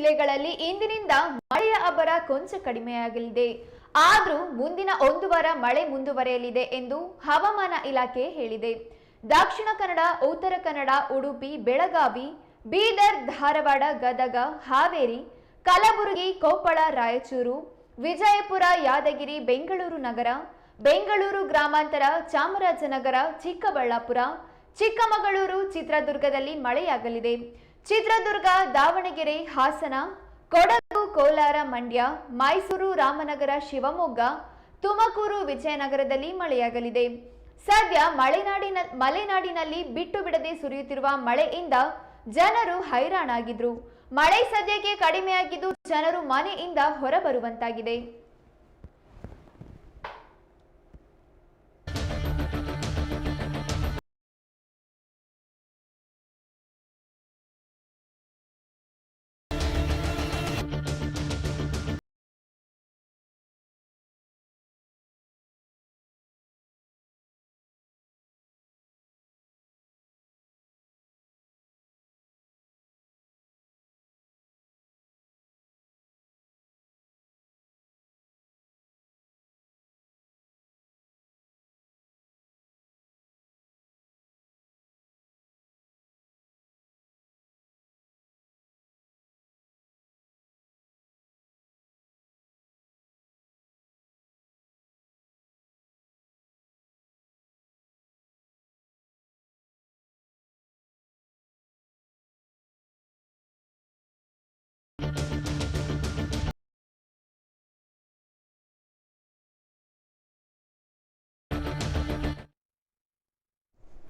ಜಿಲ್ಲೆಗಳಲ್ಲಿ ಇಂದಿನಿಂದ ಮಳೆಯ ಅಬ್ಬರ ಕೊಂಚ ಕಡಿಮೆಯಾಗಲಿದೆ. ಆದರೂ ಮುಂದಿನ ಒಂದು ವಾರ ಮಳೆ ಮುಂದುವರೆಯಲಿದೆ ಎಂದು ಹವಾಮಾನ ಇಲಾಖೆ ಹೇಳಿದೆ. ದಕ್ಷಿಣ ಕನ್ನಡ, ಉತ್ತರ ಕನ್ನಡ, ಉಡುಪಿ, ಬೆಳಗಾವಿ, ಬೀದರ್, ಧಾರವಾಡ, ಗದಗ, ಹಾವೇರಿ, ಕಲಬುರಗಿ, ಕೊಪ್ಪಳ, ರಾಯಚೂರು, ವಿಜಯಪುರ, ಯಾದಗಿರಿ, ಬೆಂಗಳೂರು ನಗರ, ಬೆಂಗಳೂರು ಗ್ರಾಮಾಂತರ, ಚಾಮರಾಜನಗರ, ಚಿಕ್ಕಬಳ್ಳಾಪುರ, ಚಿಕ್ಕಮಗಳೂರು, ಚಿತ್ರದುರ್ಗದಲ್ಲಿ ಮಳೆಯಾಗಲಿದೆ. ಚಿತ್ರದುರ್ಗ, ದಾವಣಗೆರೆ, ಹಾಸನ, ಕೊಡಗು, ಕೋಲಾರ, ಮಂಡ್ಯ, ಮೈಸೂರು, ರಾಮನಗರ, ಶಿವಮೊಗ್ಗ, ತುಮಕೂರು, ವಿಜಯನಗರದಲ್ಲಿ ಮಳೆಯಾಗಲಿದೆ. ಸದ್ಯ ಮಳೆನಾಡಿನ, ಮಲೆನಾಡಿನಲ್ಲಿ ಬಿಟ್ಟು ಬಿಡದೆ ಸುರಿಯುತ್ತಿರುವ ಮಳೆಯಿಂದ ಜನರು ಹೈರಾಣಾಗಿದ್ರು. ಮಳೆ ಸದ್ಯಕ್ಕೆ ಕಡಿಮೆಯಾಗಿದ್ದು ಜನರು ಮನೆಯಿಂದ ಹೊರಬರುವಂತಾಗಿದೆ.